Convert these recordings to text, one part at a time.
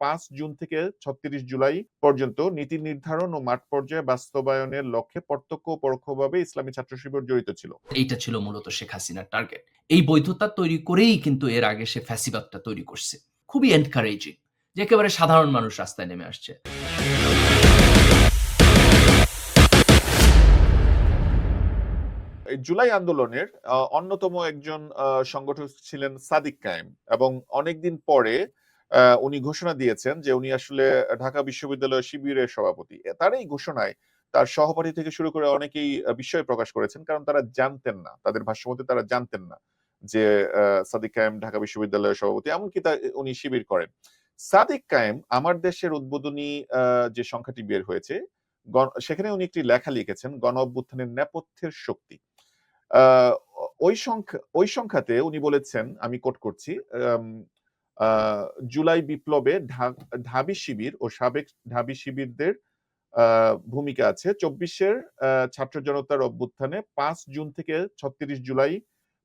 পাঁচ জুন থেকে ছত্রিশ জুলাই পর্যন্ত নীতি নির্ধারণ ও মাঠ পর্যায়ে বাস্তবায়নের লক্ষ্যে প্রত্যক্ষ ও পরোক্ষভাবে ইসলামী ছাত্র শিবির জড়িত ছিল। এইটা ছিল মূলত শেখ হাসিনার টার্গেট এই বৈধতা তৈরি করেই কিন্তু এর আগে সে ফ্যাসিবাদটা তৈরি করছে। খুবই এনকারেজিং যে একেবারে সাধারণ মানুষ রাস্তায় নেমে আসছে। জুলাই আন্দোলনের অন্যতম একজন আহ, সংগঠক ছিলেন সাদিক কায়েম এবং অনেকদিন পরে উনি ঘোষণা দিয়েছেন যে উনি আসলে ঢাকা বিশ্ববিদ্যালয় শিবিরের সভাপতি। তার এই ঘোষণায় তার সহপাঠী থেকে শুরু করে অনেকেই বিস্ময় প্রকাশ করেছেন কারণ তারা জানতেন না, তাদের ভাষ্যমতে তারা জানতেন না যে সাদিক কায়েম ঢাকা বিশ্ববিদ্যালয়ের সভাপতি, এমনকি তা, উনি শিবির করেন। সাদিক কায়েম আমার দেশের উদ্বোধনী যে সংখ্যাটি বের হয়েছে সেখানে উনি একটি লেখা লিখেছেন, গণ অভ্যুত্থানের নেপথ্যের শক্তি। ওই সংখ্যা, ওই সংখ্যাতে উনি বলেছেন, আমি কোট করছি জুলাই বিপ্লবে ঢাবি শিবির ও সাবেক ঢাবি শিবিরদের ভূমিকা আছে। চব্বিশের ছাত্র জনতার অভ্যুত্থানে পাঁচ জুন থেকে ছত্রিশ জুলাই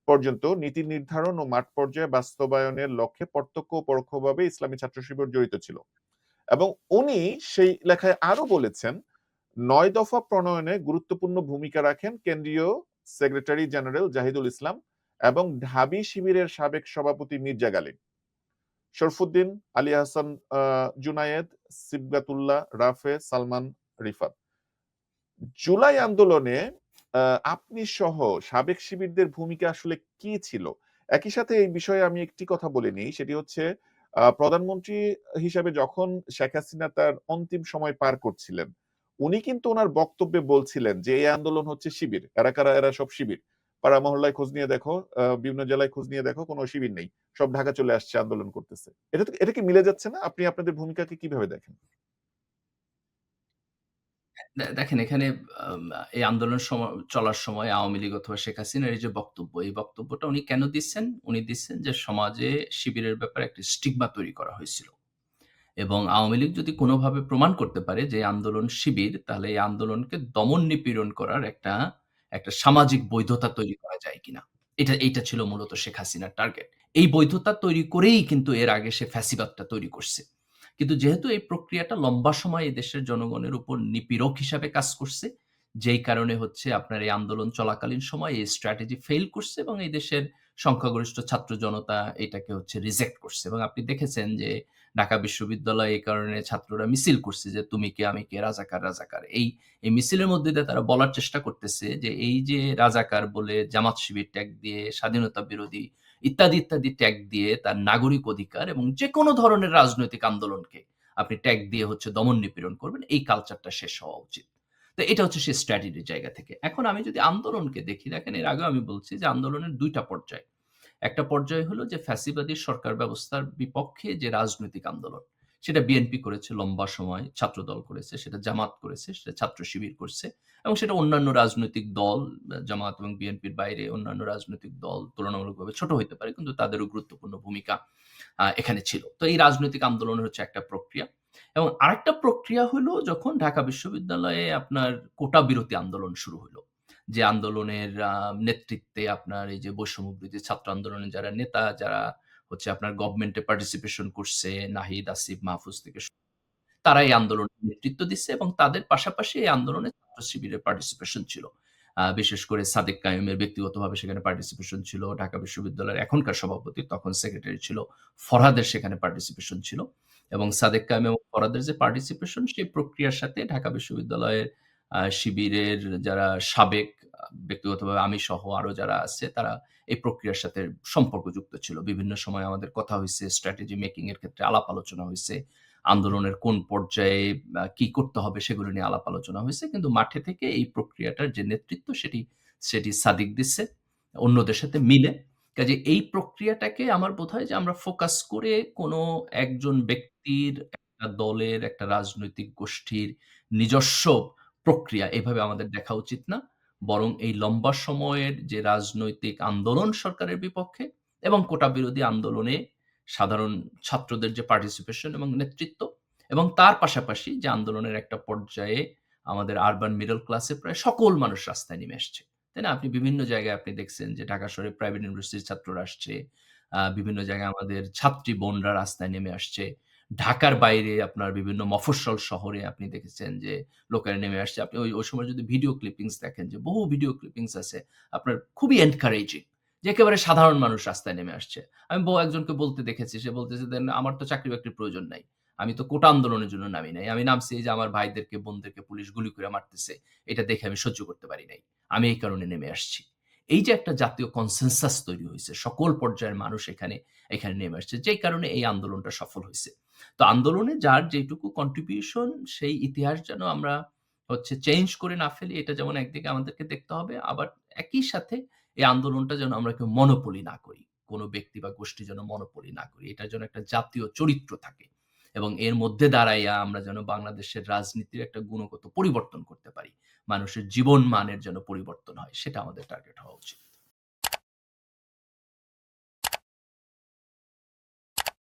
পর্যন্ত নীতি নির্ধারণ ও মাঠ পর্যায়ে বাস্তবায়নের লক্ষ্যে প্রত্যক্ষ ও পরোক্ষভাবে ইসলামী ছাত্র শিবির জড়িত ছিল। এবং উনি সেই লেখায় আরও বলেছেন, নয় দফা প্রণয়নে গুরুত্বপূর্ণ ভূমিকা রাখেন কেন্দ্রীয় সেক্রেটারি জেনারেল জাহিদুল ইসলাম এবং ঢাবি শিবিরের সাবেক সভাপতি মির্জা গালিব। শরফুদ্দিন, আলী হাসান জুনায়েদ, সিবগাতুল্লাহ, রাফে, সালমান, রিফাত। জুলাই আন্দোলনে আপনি সহ সাবেক শিবিরদের ভূমিকা আসলে কি ছিল? একই সাথে এই বিষয়ে আমি একটি কথা বলে নিই, সেটি হচ্ছে প্রধানমন্ত্রী হিসাবে যখন শেখ হাসিনা তার অন্তিম সময় পার করছিলেন, উনি কিন্তু ওনার বক্তব্যে বলছিলেন যে, এই আন্দোলন হচ্ছে শিবির, এরা কারা, এরা সব শিবির। পাড়া মহল্লায় খোঁজ নিয়ে দেখো বিভিন্ন জেলায় খোঁজ নিয়ে দেখো, কোনো শিবির নেই। সব ঢাকা চলে আসছে, আন্দোলন করতেছে। এটা তো- এটা কি মিলে যাচ্ছে না? আপনি আপনাদের ভূমিকাকে কীভাবে দেখেন? দেখেন, এখানে এই আন্দোলন চলার সময় আওয়ামী লীগ অথবা শেখ হাসিনার এই যে বক্তব্য, এই বক্তব্যটা উনি কেন দিচ্ছেন? উনি দিচ্ছেন যে সমাজে শিবিরের ব্যাপারে একটি স্টিগমা তৈরি করা হয়েছিল। এবং আওয়ামী লীগ যদি কোনোভাবে প্রমাণ করতে পারে যে আন্দোলন শিবির, তাহলে এই আন্দোলনকে দমন নিপীড়ন করার একটা একটা সামাজিক বৈধতা তৈরি করা যায় কিনা। এটা এটা ছিল মূলত শেখ হাসিনার টার্গেট এই বৈধতা তৈরি করেই কিন্তু এর আগে সে ফ্যাসিবাদটা তৈরি করছে। কিন্তু যেহেতু এই প্রক্রিয়াটা লম্বা সময় এই দেশের জনগণের উপর নিপীড়ক হিসাবে কাজ করছে যেই কারণে হচ্ছে আপনার এই আন্দোলন চলাকালীন সময় এই স্ট্র্যাটেজি ফেল করছে এবং এই দেশের সংখ্যাগরিষ্ঠ ছাত্র জনতা এটাকে হচ্ছে রিজেক্ট করছে। এবং আপনি দেখেছেন যে ঢাকা বিশ্ববিদ্যালয়ে এই কারণে ছাত্ররা মিছিল করছে যে তুমি কে, আমি কে, রাজাকার রাজাকার। এই এই মিছিলের মধ্যে দিয়ে তারা বলার চেষ্টা করতেছে যে এই যে রাজাকার বলে জামাত শিবির ট্যাগ দিয়ে, স্বাধীনতা বিরোধী ইত্যাদি ইত্যাদি ট্যাগ দিয়ে তার নাগরিক অধিকার এবং যে কোনো ধরনের রাজনৈতিক আন্দোলনকে আপনি ট্যাগ দিয়ে হচ্ছে দমন নিপীড়ন করবেন, এই কালচারটা শেষ হওয়া উচিত। তো এটা হচ্ছে সেই স্ট্র্যাটেজির জায়গা থেকে। এখন আমি যদি আন্দোলনকে দেখি, দেখেন এর আগে আমি বলছি যে আন্দোলনের দুইটা পর্যায়। একটা পর্যায় হলো যে ফ্যাসিবাদী সরকার ব্যবস্থার বিপক্ষে যে রাজনৈতিক আন্দোলন, সেটা বিএনপি করেছে লম্বা সময়, ছাত্রদল করেছে, সেটা জামাত করেছে, সেটা ছাত্র শিবির করছে, এবং সেটা অন্যান্য রাজনৈতিক দল, জামাত এবং বিএনপির বাইরে অন্যান্য রাজনৈতিক দল তুলনামূলকভাবে ছোট হতে পারে, কিন্তু তাদেরও গুরুত্বপূর্ণ ভূমিকা এখানে ছিল। তো এই রাজনৈতিক আন্দোলনের হচ্ছে একটা প্রক্রিয়া। এবং আরেকটা প্রক্রিয়া হলো যখন ঢাকা বিশ্ববিদ্যালয়ে আপনার কোটা বিরতি আন্দোলন শুরু হলো। যে আন্দোলনের নেতৃত্বে আপনার এই যে বৈষম্যবৃত্তি ছাত্র আন্দোলনের যারা নেতা, যারা হচ্ছে আপনার গভর্নমেন্টে পার্টিসিপেশন করছে, নাহিদ, আসিফ, মাহফুজ থেকে তারা এই আন্দোলনের নেতৃত্ব দিচ্ছে এবং তাদের পাশাপাশি এই আন্দোলনে ছাত্র শিবিরের পার্টিসিপেশন ছিল। বিশেষ করে সাদেক কায়ুমের ব্যক্তিগতভাবে সেখানে পার্টিসিপেশন ছিল, ঢাকা বিশ্ববিদ্যালয়ের এখনকার সভাপতি তখন সেক্রেটারি ছিল, ফরহাদের সেখানে পার্টিসিপেশন ছিল। এবং সাদেক কায়েম এবং ফরহাদের যে পার্টিসিপেশন সেই প্রক্রিয়ার সাথে ঢাকা বিশ্ববিদ্যালয়ের শিবিরের যারা সাবেক, ব্যক্তিগতভাবে আমি সহ আরও যারা আছে, তারা এই প্রক্রিয়ার সাথে সম্পর্কযুক্ত ছিল। বিভিন্ন সময় আমাদের কথা হয়েছে স্ট্র্যাটেজি মেকিং এর ক্ষেত্রে আলাপ আলোচনা হয়েছে আন্দোলনের কোন পর্যায়ে কি করতে হবে সেগুলো নিয়ে আলাপ আলোচনা হয়েছে কিন্তু মাঠে থেকে এই প্রক্রিয়াটার যে নেতৃত্ব, সেটি সেটি সাদিক দিচ্ছে অন্যদের সাথে মিলে। কাজে এই প্রক্রিয়াটাকে আমার বোধ হয় যে আমরা ফোকাস করে কোনো একজন ব্যক্তির একটা দলের, একটা রাজনৈতিক গোষ্ঠীর নিজস্ব প্রক্রিয়া, এভাবে আমাদের দেখা উচিত না। বরং এই লম্বা সময়ের যে রাজনৈতিক আন্দোলন সরকারের বিপক্ষে এবং কোটা বিরোধী আন্দোলনে সাধারণ ছাত্রদের যে পার্টিসিপেশন এবং নেতৃত্ব এবং তার পাশাপাশি যে আন্দোলনের একটা পর্যায়ে আমাদের আরবান মিডল ক্লাসে প্রায় সকল মানুষ রাস্তায় নেমে আসছে। তাই না? আপনি বিভিন্ন জায়গায় আপনি দেখছেন যে ঢাকা শহরে প্রাইভেট ইউনিভার্সিটির ছাত্ররা আসছে বিভিন্ন জায়গায় আমাদের ছাত্রী বোনরা রাস্তায় নেমে আসছে। ঢাকার বাইরে আপনার বিভিন্ন মফস্বল শহরে আপনি দেখেছেন যে লোকেরা নেমে আসছে। আপনি ওই ওই সময় যদি ভিডিও ক্লিপিংস দেখেন যে বহু ভিডিও ক্লিপিংস আছে আপনার খুবই এনকারেজিং যে একেবারে সাধারণ মানুষ রাস্তায় নেমে আসছে। আমি বউ একজনকে বলতে দেখেছি। সে বলতেছে দেন আমার তো চাকরি-বাকরির প্রয়োজন নাই। আমি তো কোটা আন্দোলনের জন্য নামি নাই। আমি নামছি যে আমার ভাইদেরকে, বোনদেরকে পুলিশ গুলি করে মারতেছে। এটা দেখে আমি সহ্য করতে পারি নাই। আমি এই কারণে নেমে আসছি। এই যে একটা জাতীয় কনসেনসাস তৈরি হয়েছে সকল পর্যায়ের মানুষ এখানে, এখানে নেমে আসছে। যেই কারণে এই আন্দোলনটা সফল হয়েছে তো আন্দোলনে যার যেটুকু কন্ট্রিবিউশন সেই ইতিহাস যেন আমরা হচ্ছে চেঞ্জ করে না ফেলি এটা যেমন একদিকে আমাদেরকে দেখতে হবে। আবার একই সাথে এই আন্দোলনটা যেন আমরা কেউ মনোপলি না করি। কোন ব্যক্তি বা গোষ্ঠী যেন মনোপলি না করি। এটার যেন একটা জাতীয় চরিত্র থাকে। এবং এর মধ্যে দাঁড়াইয়া আমরা যেন বাংলাদেশের রাজনীতির একটা গুণগত পরিবর্তন করতে। মানুষের জীবন মানের জন্য পরিবর্তন হয় সেটা আমাদের টার্গেট হওয়া উচিত।